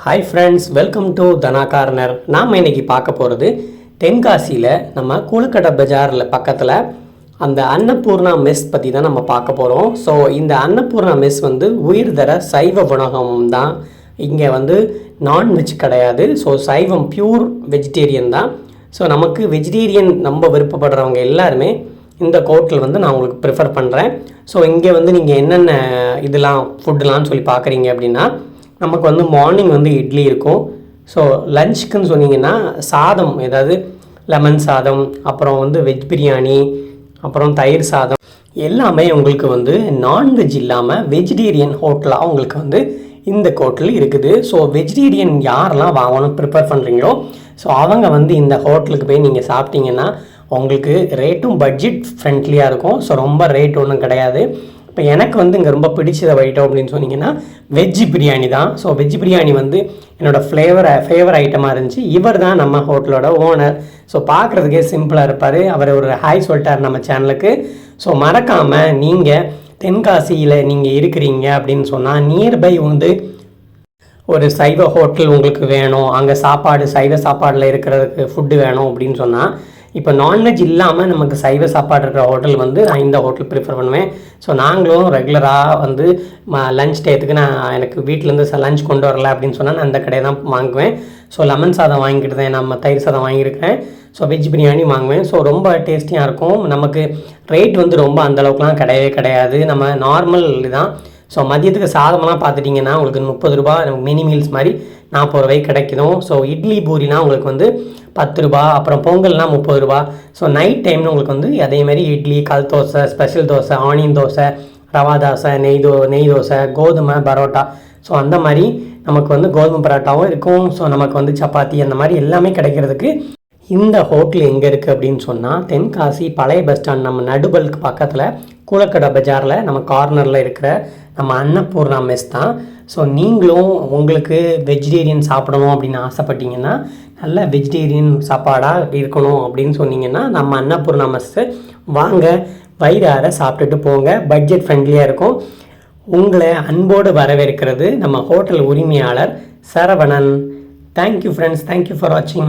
Hi friends welcome to Dhana corner நாம் இன்னைக்கு பார்க்க போகிறது தென்காசியில் நம்ம கூலக்கடை பஜாரில் பக்கத்தில் அந்த அன்னபூர்ணா மெஸ் பற்றி தான் நம்ம பார்க்க போகிறோம் ஸோ இந்த அன்னபூர்ணா மெஸ் வந்து உயிர்தர சைவ உணகம் தான். இங்கே வந்து நான்வெஜ் கிடையாது. ஸோ சைவம் பியூர் வெஜிடேரியன் தான். ஸோ நமக்கு வெஜிடேரியன் நம்ம விருப்பப்படுறவங்க எல்லாருமே இந்த கோட்டில் வந்து நான் உங்களுக்கு ப்ரிஃபர் பண்ணுறேன் ஸோ இங்கே வந்து நீங்கள் என்னென்ன இதெல்லாம் ஃபுட்டுலாம்னு சொல்லி பார்க்குறீங்க அப்படின்னா நமக்கு வந்து மார்னிங் வந்து இட்லி இருக்கும். ஸோ லஞ்சுக்குன்னு சொன்னீங்கன்னா சாதம் ஏதாவது லெமன் சாதம் அப்புறம் வந்து வெஜ் பிரியாணி அப்புறம் தயிர் சாதம் எல்லாமே உங்களுக்கு வந்து நான்வெஜ் இல்லாமல் வெஜிடேரியன் ஹோட்டலாக உங்களுக்கு வந்து இந்த ஹோட்டல் இருக்குது. ஸோ வெஜிடேரியன் யாரெல்லாம் வாங்கணும் ப்ரிப்பேர் பண்ணுறீங்களோ ஸோ அவங்க வந்து இந்த ஹோட்டலுக்கு போய் நீங்கள் சாப்பிட்டீங்கன்னா உங்களுக்கு ரேட்டும் பட்ஜெட் ஃப்ரெண்ட்லியாக இருக்கும். ஸோ ரொம்ப ரேட் ஒன்றும் கிடையாது. இப்போ எனக்கு வந்து இங்கே ரொம்ப பிடிச்சத ஐட்டம் அப்படின்னு சொன்னீங்கன்னா வெஜ்ஜு பிரியாணி தான். ஸோ வெஜ் பிரியாணி வந்து என்னோடய ஃப்ளேவர் ஃபேவர் ஐட்டமாக இருந்துச்சு. இவர் தான் நம்ம ஹோட்டலோட ஓனர் ஸோ பார்க்குறதுக்கே சிம்பிளாக இருப்பார். அவர் ஒரு ஹாய் சொல்லிட்டார் நம்ம சேனலுக்கு ஸோ மறக்காமல் நீங்கள் தென்காசியில் நீங்கள் இருக்கிறீங்க அப்படின்னு சொன்னால் நியர்பை வந்து ஒரு சைவ ஹோட்டல் உங்களுக்கு வேணும். அங்கே சாப்பாடு சைவ சாப்பாடில் இருக்கிறதுக்கு ஃபுட்டு வேணும் அப்படின்னு சொன்னால் இப்போ நான்வெஜ் இல்லாமல் நமக்கு சைவ சாப்பாடு இருக்கிற ஹோட்டல் வந்து நான் இந்த ஹோட்டல் ப்ரிஃபர் பண்ணுவேன். ஸோ நாங்களும் ரெகுலராக வந்து லஞ்ச் டயத்துக்கு நான் எனக்கு வீட்டிலேருந்து லஞ்ச் கொண்டு வரல அப்படின்னு சொன்னால் நான் அந்த கடையை தான் வாங்குவேன். ஸோ லெமன் சாதம் வாங்கிக்கிட்டேன் நம்ம தயிர் சாதம் வாங்கியிருக்கேன் ஸோ வெஜ் பிரியாணி வாங்குவேன். ஸோ ரொம்ப டேஸ்டியாக இருக்கும். நமக்கு ரேட் வந்து ரொம்ப அந்தளவுக்குலாம் கிடையவே கிடையாது. நம்ம நார்மல் இதுதான் ஸோ மதியத்துக்கு சாதமெல்லாம் பார்த்துட்டிங்கன்னா உங்களுக்கு முப்பது ரூபா மினி மீல்ஸ் மாதிரி நாற்பது ரூபாய்க்கு கிடைக்கும். ஸோ இட்லி பூரினா உங்களுக்கு வந்து பத்து ரூபா அப்புறம் பொங்கல்னால் முப்பது ரூபா. ஸோ நைட் டைம்னு உங்களுக்கு வந்து அதேமாதிரி இட்லி கல் தோசை ஸ்பெஷல் தோசை ஆனியன் தோசை ரவா தோசை நெய் தோ நெய் தோசை கோதுமை பரோட்டா. ஸோ அந்த மாதிரி நமக்கு வந்து கோதுமை பரோட்டாவும் இருக்கும். ஸோ நமக்கு வந்து சப்பாத்தி அந்த மாதிரி எல்லாமே கிடைக்கிறதுக்கு இந்த ஹோட்டல் எங்கே இருக்குது அப்படின்னு சொன்னால் தென்காசி பழைய பஸ் ஸ்டாண்ட் நம்ம நடுபலுக்கு பக்கத்தில் கூலக்கடை பஜாரில் நம்ம கார்னரில் இருக்கிற நம்ம அன்னபூர்ணா மெஸ் தான் ஸோ நீங்களும் உங்களுக்கு வெஜிடேரியன் சாப்பிடணும் அப்படின்னு ஆசைப்பட்டீங்கன்னா நல்ல வெஜிடேரியன் சாப்பாடாக இருக்கணும் அப்படின்னு சொன்னீங்கன்னா நம்ம அன்னபூர்ணா மெஸ்ஸு வாங்க வயிறார சாப்பிட்டுட்டு போங்க. பட்ஜெட் ஃப்ரெண்ட்லியாக இருக்கும். உங்களை அன்போடு வரவேற்கிறது நம்ம ஹோட்டல் உரிமையாளர் Saravanan. Thank you friends thank you for வாட்சிங்